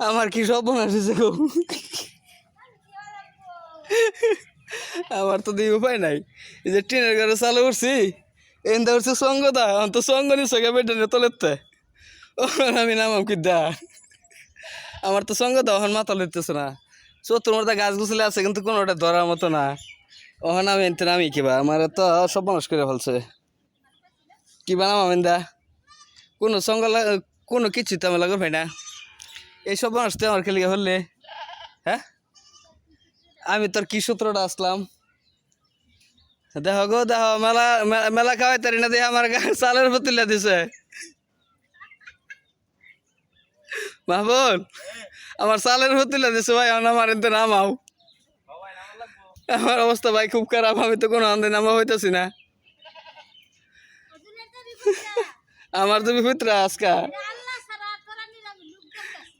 আমার কি সব আসছে গো? আমার তো দিয়ে উপায় নাই। এই যে ট্রেনের ঘরে চালু করছি এনদা উঠছে সঙ্গ দা এখন তো সঙ্গ নিচ্ছে গে নিয়ে তোলেতে ও আমি নামাম কি দা? আমার তো সঙ্গ দাও এখন মাথা লইতেছে না। চতুর মধ্যে গাছ গুছলে আছে, কিন্তু কোনোটা ধরার মতো না। ওখানে আমি এনতে নামি কিবা আমার তো সব মানুষ করে ফেলছে। কি বানাম দা? কোনো সঙ্গ কোনো কিছু তো আমার লাগে ভাই না। এইসব মানুষ তো আমার খেলে হলে। হ্যাঁ? আমি তোর কি সূত্রটা আসলাম? দেখো গো দেখো মেলা মেলা খাওয়াই তারি না দিয়ে আমার চালের পতিলা দিছে। মাহবুল আমার চালের পতিলা দিছে ভাই আমার এতে নামাও। আমার অবস্থা ভাই খুব খারাপ আমি তো কোনো আন্দে নামা হইতেছি না। আমার তুমি পুত্রা আজকা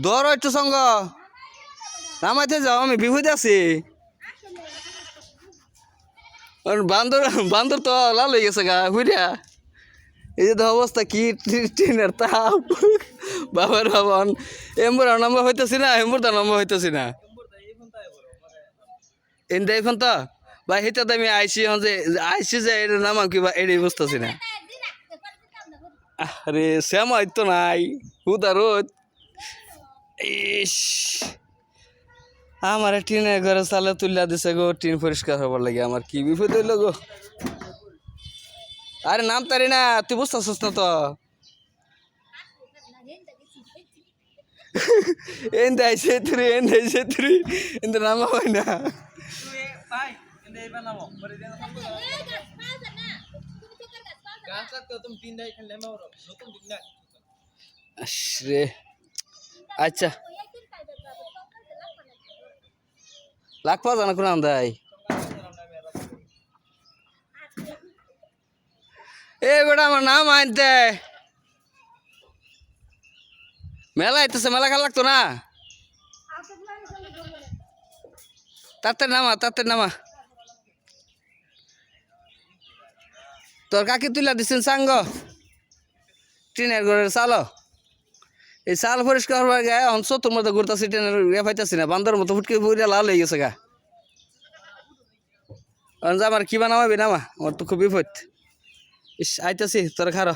দর একটু সঙ্গ। নামাইতে যাও, আমি বিহুদ আছি। বান্দর বান্দর তো লাল হয়ে গেছে গা হুইরা এই যে তো অবস্থা, কি ট্রে- ট্রেনের তাপ। বাবার বাবন। এম্বুর নম্বর হইতেছি না, এম্বুর দা নম্বর হইতেছি না। এনতে এখন তো। ভাই হিতা আমি আইসি হন যে আইসি যে এর নাম কি বা এটাই বুঝতেছি না। আরে শ্যামা তো নাই হুদা। রোদ ইস। আমার টিনের ঘরে চালে তুলিয়া দিছে গো, টিন পরিষ্কার হবার লাগে, আমার কি বিপদ হইল গো? আরে নাম তারি না, তুই বুঝতেছিস না তো। এন দেয় তুই এন দেয় তুই এন নামা হয় না। রে আচ্ছা। লাখ পাওয়া জানা কোনো আন্দাই এ বেটা, আমার নাম আনতে মেলা আইতেছে, মেলা খেলা লাগতো না? তাড়াতাড়ি নামা তাড়াতাড়ি নামা। তোর কাকি তুলা দিছেন সাঙ্গ? ট্রেনের ঘরের চালো এই চাল পরিষ্কার হওয়ার গায়ে অংশ তোর তো ঘুরতেছি সিটেন ইয়ে পাইতেছি না। বান্দর মতো ফুটকে পুরে লাল হয়ে গেছে গা। আমার কি বানামাবি নামা আমার তো খুব বিপদ ইস আইতাছি তোর খারো